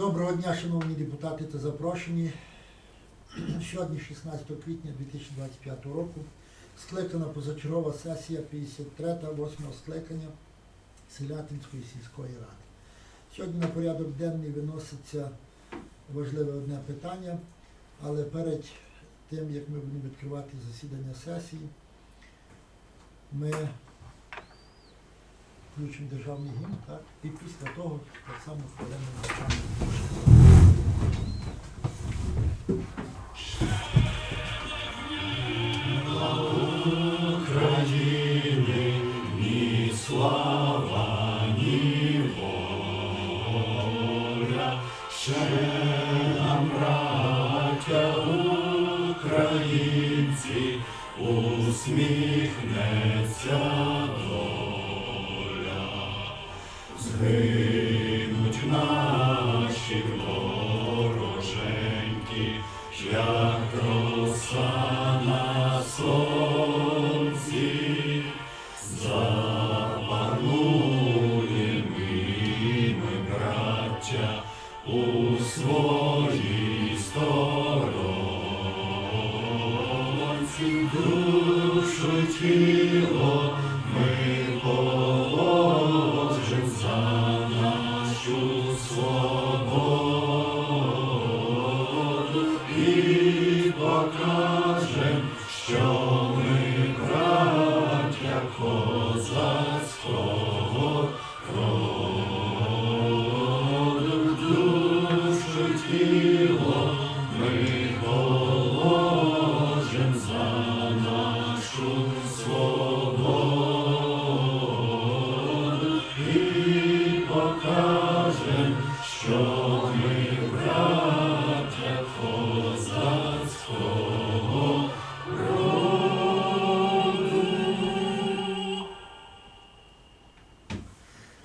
Доброго дня, шановні депутати та запрошені. Сьогодні, 16 квітня 2025 року, скликана позачергова сесія 53-го 8 скликання Селятинської сільської ради. Сьогодні на порядок денний виноситься важливе одне питання, але перед тим, як ми будемо відкривати засідання сесії, ми включимо державний гімн, так? І після того так само хвилину мовчання.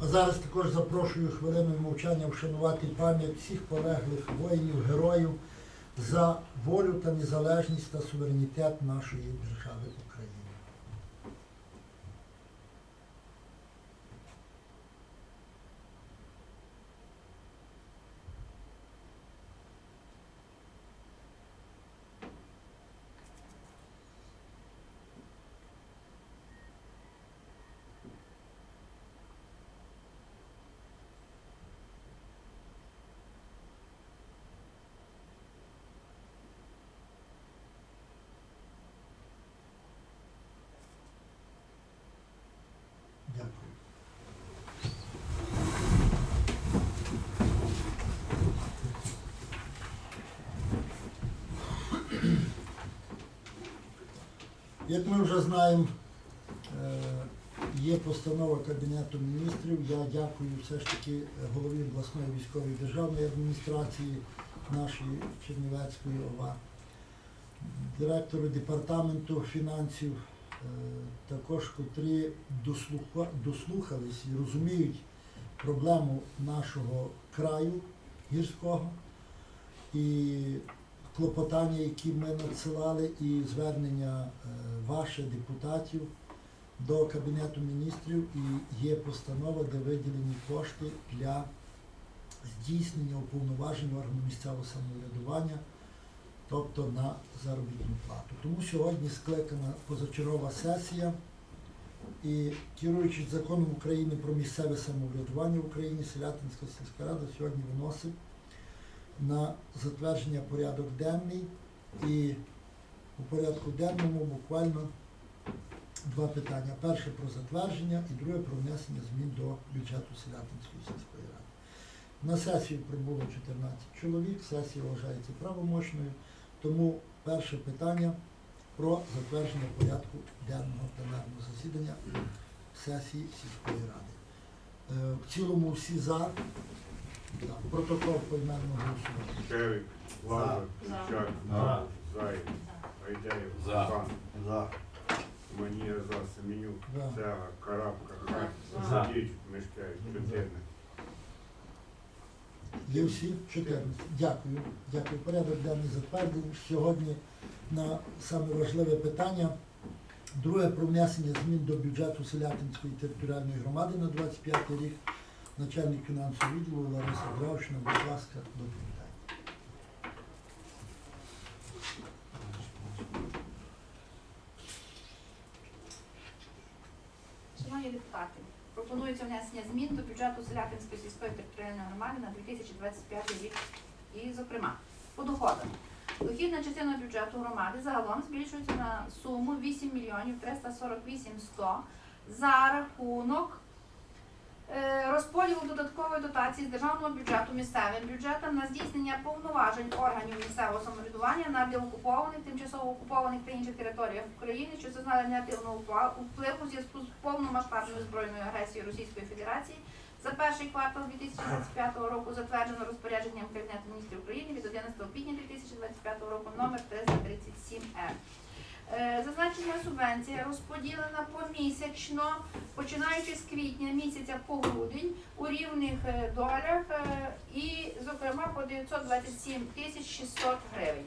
А зараз також запрошую хвилиною мовчання вшанувати пам'ять всіх полеглих воїнів, героїв за волю та незалежність та суверенітет нашої держави України. Дякую. Як ми вже знаємо, е, є постанова Кабінету міністрів. Я дякую все ж таки голові обласної військової державної адміністрації нашої Чернівецької ОВА, директору департаменту фінансів, е, також котрі дослухались і розуміють проблему нашого краю гірського і клопотання, які ми надсилали, і звернення е, ваше депутатів до Кабінету міністрів, і є постанова, де виділені кошти для здійснення уповноважень органу місцевого самоврядування, тобто на заробітну плату. Тому сьогодні скликана позачергова сесія. І керуючись законом України про місцеве самоврядування в Україні, Селятинська сільська рада сьогодні виносить на затвердження порядок денний. І у порядку денному буквально два питання. Перше про затвердження і друге про внесення змін до бюджету Селятинської сільської ради. На сесію прибуло 14 чоловік, сесія вважається правомочною, тому перше питання про затвердження порядку денного пленарного засідання сесії сільської ради. Е, В цілому всі за. Так, Протокол поіменного голосування. Шевик, Лазар, За. Чак, За. Заєць, Гайдаєв, За. Пан, За. Манія за, Семенюк, За. Карабка, Хать, За. Задіч, Мишкевич, Чотирник. Є всі 14. Дякую. Дякую. Порядок денний затверджений. Сьогодні на саме важливе питання. Друге про внесення змін до бюджету Селятинської територіальної громади на 25 рік. Начальник фінансового відділу Лариса Бравшина, будь ласка, доповідайте. Шановні депутати, пропонується внесення змін до бюджету Селятинської сільської територіальної громади на 2025 рік. І, зокрема, по доходам. Дохідна частина бюджету громади загалом збільшується на суму 8 мільйонів 348 100 за рахунок розподілу додаткової дотації з державного бюджету місцевим бюджетам на здійснення повноважень органів місцевого самоврядування на деокупованих, тимчасово окупованих та інших територіях України, що зазнали негативного впливу зв'язку з повномасштабною збройною агресією Російської Федерації за перший квартал 2025 року затверджено розпорядженням Кабінету міністрів України від 11 квітня 2025 року номер 337 р. Е, Зазначена субвенція розподілена помісячно, починаючи з квітня місяця по грудень у рівних е, долях е, і, зокрема, по 927 тисяч 600 гривень.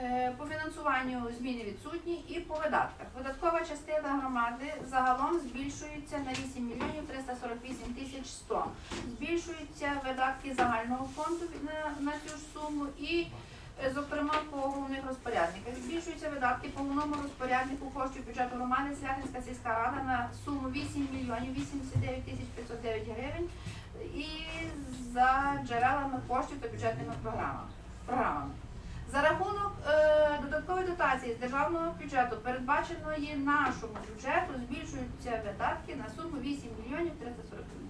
Е, По фінансуванню зміни відсутні і по видатках. Видаткова частина громади загалом збільшується на 8 мільйонів 348 тисяч 100. Збільшуються видатки загального фонду на, на цю ж суму і Е, Зокрема, по головних розпорядниках збільшуються видатки по головному розпоряднику коштів бюджету громади Слятинська сільська рада на суму 8 мільйонів 89 тисяч 509 гривень і за джерелами коштів та бюджетними програмами. За рахунок е, додаткової дотації з державного бюджету, передбаченої нашому бюджету, збільшуються видатки на суму 8 мільйонів 348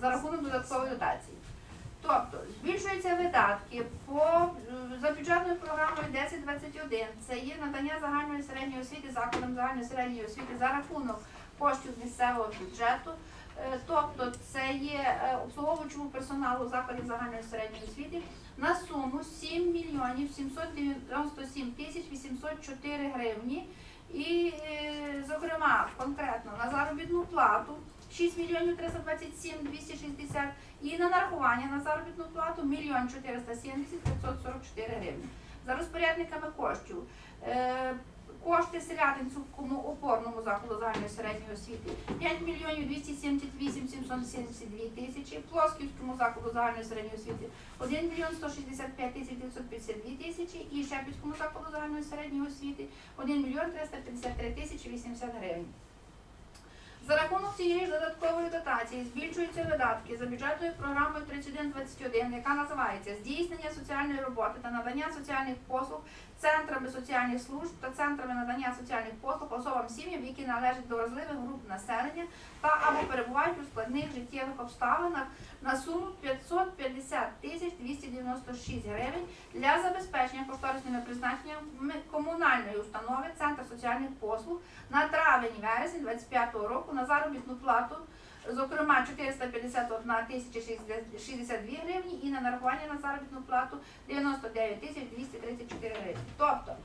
за рахунок додаткової дотації. Тобто збільшуються видатки по е, за бюджетною програмою 1021. Це є надання загальної середньої освіти закладам загальної середньої освіти за рахунок коштів місцевого бюджету. Е, Тобто це є е, обслуговуючому персоналу закладів загальної середньої освіти на суму 7 мільйонів 797 тисяч 804 гривні. І, е, зокрема, конкретно на заробітну плату 6 мільйонів 327 260 і на нарахування на заробітну плату 1 470 544 гривні. За розпорядниками коштів. Кошти селятинському опорному закладу загальної середньої освіти. 5 мільйонів 278 772 тисячі, Плосківському закладу загальної середньої освіти 1 мільйон 165 тисяч 952 тисячі. І Шепівському закладу загальної середньої освіти 1 мільйон 353 тисячі 80 гривень. За рахунок цієї додаткової дотації збільшуються видатки за бюджетною програмою 3121, яка називається Здійснення соціальної роботи та надання соціальних послуг центрами соціальних служб та центрами надання соціальних послуг особам сім'ям, які належать до вразливих груп населення та або перебувають у складних життєвих обставинах на суму 550 тисяч 296 гривень для забезпечення кошторисними призначеннями комунальної установи Центр соціальних послуг на травень-вересень 25 року на заробітну плату, зокрема 451 тисяча 62 гривні і на нарахування на заробітну плату 99 тисяч 234 гривні. Тобто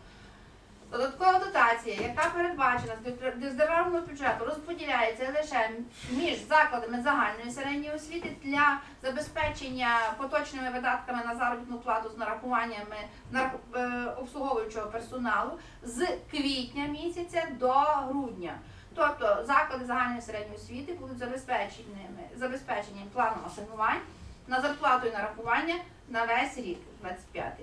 додаткова дотація, яка передбачена з державного бюджету, розподіляється лише між закладами загальної середньої освіти для забезпечення поточними видатками на заробітну плату з нарахуваннями нарах- е, обслуговуючого персоналу з квітня місяця до грудня. Тобто заклади загальної середньої освіти будуть забезпеченими забезпечені планом асигнувань на зарплату і нарахування на весь рік 25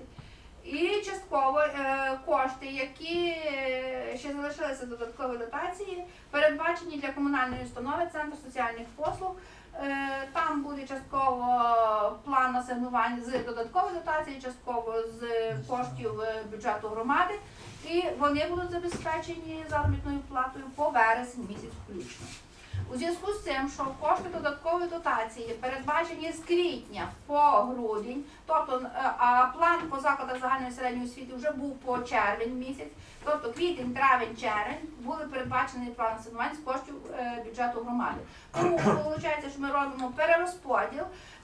І частково е, кошти, які е, ще залишилися з додаткової дотації, передбачені для комунальної установи Центр соціальних послуг. Е, Там буде частково план асигнувань з додаткової дотації, частково з коштів бюджету громади. І вони будуть забезпечені заробітною платою по вересень місяць включно. У зв'язку з цим, що кошти додаткової дотації передбачені з квітня по грудень, тобто е, а план по закладах загальної середньої освіти вже був по червень місяць, тобто квітень, травень, червень були передбачені план асигнувань з коштів е, бюджету громади. Тому виходить, що ми робимо перерозподіл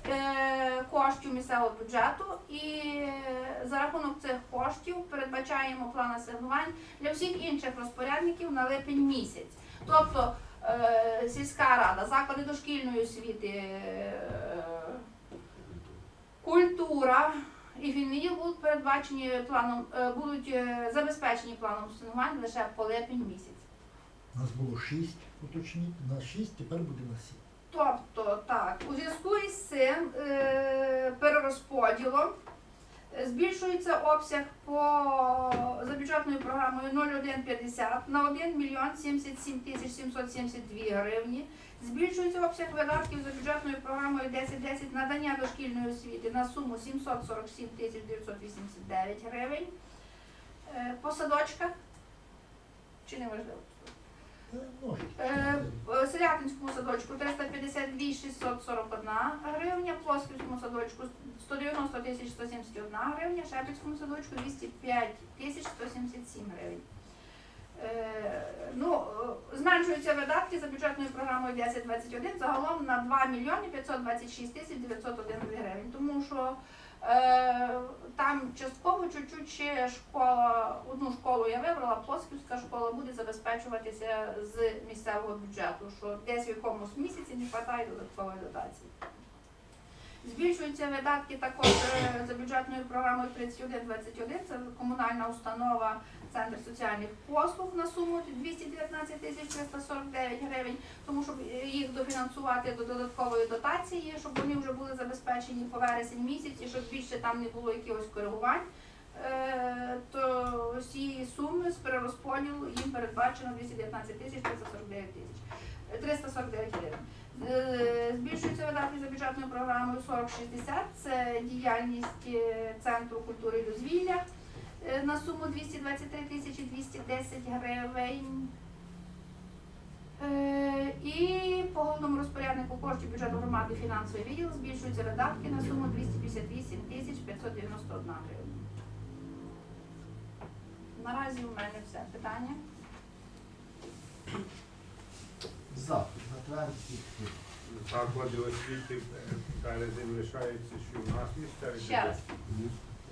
е, коштів місцевого бюджету і за рахунок цих коштів передбачаємо план асигнувань для всіх інших розпорядників на липень місяць. Тобто сільська рада, заклади дошкільної освіти, е, культура і фінвідділ будуть передбачені планом, е, будуть е, забезпечені планом асигнувань лише по липень місяць. У нас було 6, уточніть, на 6, тепер буде на 7. Тобто, так, у зв'язку із цим е, перерозподілом е, збільшується обсяг по за бюджетною програмою 0150 на 1 мільйон 77 тисяч 772 гривні. Збільшується обсяг видатків за бюджетною програмою 1010 надання дошкільної освіти на суму 747 тисяч 989 гривень. Е, по садочках. Чи не важливо? Е, може. Е, в Селятинському садочку 352 641 гривня, Плосківському садочку 190 тисяч 171 гривня, Шепільському садочку 205 тисяч 177 гривень. Е, ну, е, зменшуються видатки за бюджетною програмою 1021 загалом на 2 мільйони 526 тисяч 901 гривень, тому що е, там частково чуть-чуть ще школа, одну школу я вибрала, Плосківська школа буде забезпечуватися з місцевого бюджету, що десь в якомусь місяці не вистачає додаткової дотації. Збільшуються видатки також е, за бюджетною програмою 3121, це комунальна установа Центр соціальних послуг на суму 219 тисяч 349 гривень, тому щоб е, їх дофінансувати до додаткової дотації, щоб вони вже були забезпечені по вересень місяць щоб більше там не було якихось коригувань. Е, То цієї суми з перерозподілу їм передбачено 219 тисяч 349 тисяч. е, 349 гривень. Е, Збільшуються видатки за бюджетною програмою 4060, це діяльність Центру культури і дозвілля на суму 223 тисячі 210 гривень. Е, І по головному розпоряднику коштів бюджету громади фінансовий відділ збільшуються видатки на суму 258 тисяч 591 гривень. Наразі у мене все питання. За. Затвердити. Заклади освіти е, березень що в нас місцеві. Ще раз.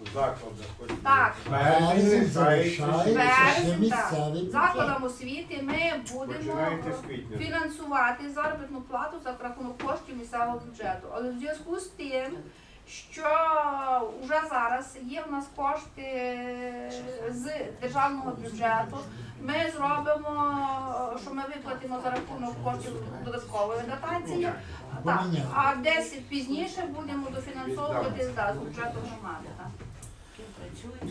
Закладах освіти. Так. Березень залишається ще Березень, місцевий бюджет. Закладам освіти ми будемо Починається з квітня. фінансувати заробітну плату за рахунок коштів місцевого бюджету. Але в зв'язку з тим, що вже зараз є в нас кошти з державного бюджету, ми зробимо, що ми виплатимо за рахунок коштів додаткової дотації. Так, а десь пізніше будемо дофінансовувати да, з бюджету громади. Так.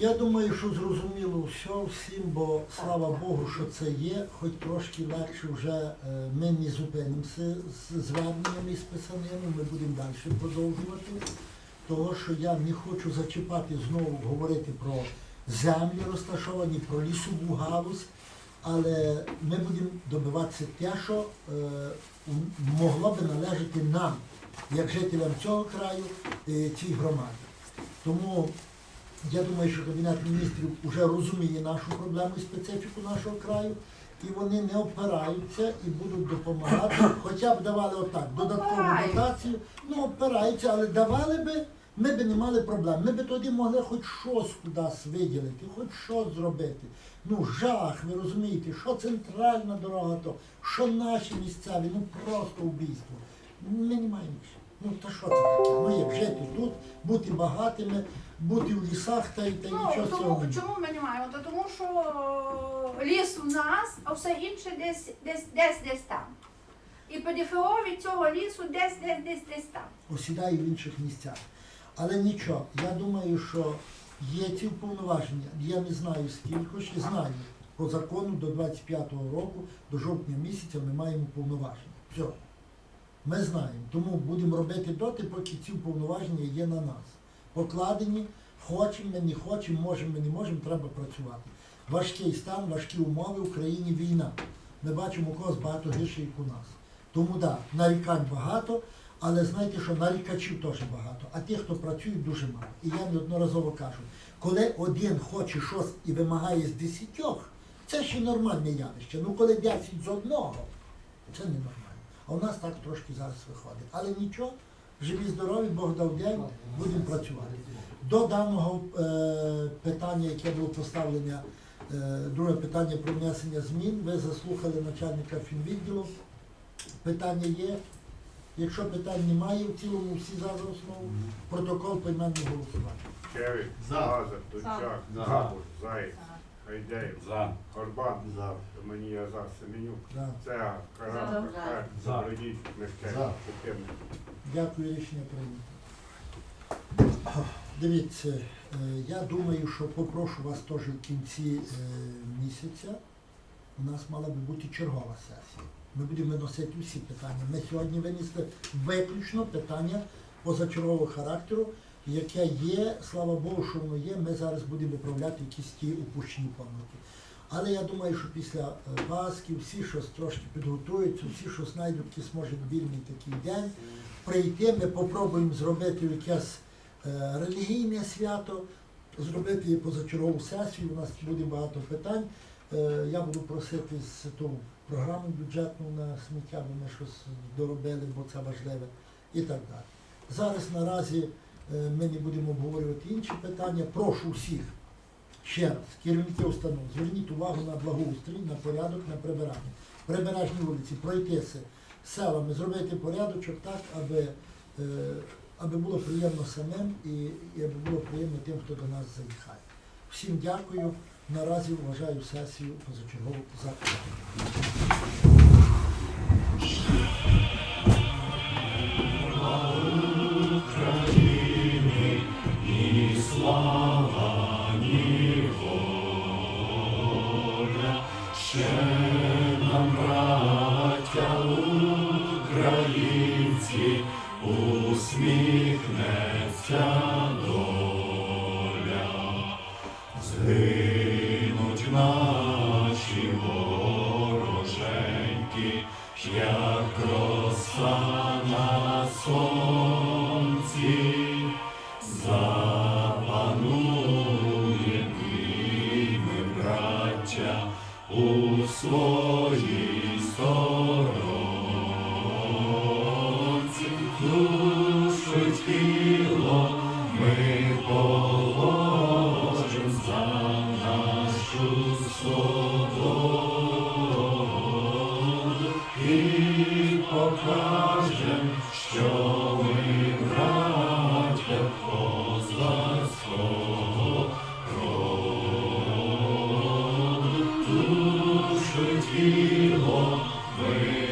Я думаю, що зрозуміло все всім, бо слава Богу, що це є, хоч трошки легше вже е, ми не зупинимося з зверненнями і з писаними, ми будемо далі продовжувати. Того, що я не хочу зачіпати знову говорити про землі розташовані, про лісову галузь, але ми будемо добиватися те, що е, могло би належати нам, як жителям цього краю, е, цій громаді. Тому я думаю, що Кабінет міністрів вже розуміє нашу проблему і специфіку нашого краю, і вони не опираються і будуть допомагати, хоча б давали отак, додаткову дотацію, ну опираються, але давали би, ми б не мали проблем. Ми б тоді могли хоч щось кудись виділити, хоч щось зробити. Ну, жах, ви розумієте, що центральна дорога, то що наші місцеві, ну просто вбійство. Ми не маємо. Ну та що це таке? Ну як жити тут, бути багатими, бути в лісах та й та й Ну, нічого з цього. тому, чому ми не маємо? То тому що ліс в нас, а все інше десь, десь, десь, десь там. І ПДФО від цього лісу десь, десь, десь, десь там. осідає в інших місцях. Але нічого, я думаю, що є ці повноваження. Я не знаю скільки ще знаю. По закону до 25-го року, до жовтня місяця ми маємо повноваження. Все. Ми знаємо. Тому будемо робити доти, поки ці повноваження є на нас. Покладені, хочемо, ми не хочемо, можемо, ми не можемо, треба працювати. Важкий стан, важкі умови, в країні війна. Ми бачимо, у когось багато гірше, як у нас. Тому так, да, нарікань багато, але знаєте, що нарікачів теж багато, а тих, хто працює, дуже мало. І я неодноразово кажу, коли один хоче щось і вимагає з десятьох, це ще нормальне явище. Ну коли десять з одного, це не нормально. А у нас так трошки зараз виходить. Але нічого, живі, здорові, Бог дав день, будемо працювати. До даного е, питання, яке було поставлене, е, друге питання про внесення змін, ви заслухали начальника фінвідділу. Питання є. Якщо питань немає, в цілому всі за основу, протокол поіменного голосування. Чевик, За. Лазар, Дучак, За. Габуш, Заєць, Гайдеєв, За. Горбан, За. Романія за Семенюк, Да. Цега, Карас, За. Кар, За. Добродій, За. Дякую, рішення прийнято. Дивіться, е, я думаю, що попрошу вас теж в кінці е, місяця. У нас мала би бути чергова сесія. Ми будемо виносити усі питання. Ми сьогодні винесли виключно питання позачергового характеру, яке є, слава Богу, що воно є. Ми зараз будемо виправляти якісь ті упущені помилки. Але я думаю, що після е, Пасхи всі щось трошки підготуються, всі щось знайдуть якийсь може вільний такий день прийти, ми попробуємо зробити якесь е, релігійне свято, зробити позачергову сесію. У нас буде багато питань. Е, я буду просити з ту програму бюджетну на сміття, бо ми щось доробили, бо це важливе, і так далі. Зараз наразі ми не будемо обговорювати інші питання. Прошу всіх ще раз, керівники установ, зверніть увагу на благоустрій, на порядок, на прибирання. Прибережні вулиці, пройтися селами, зробити порядочок так, аби, е, аби було приємно самим і, і аби було приємно тим, хто до нас заїхає. Всім дякую. Наразі вважаю сесію позачергову закритою. душу тіло, ми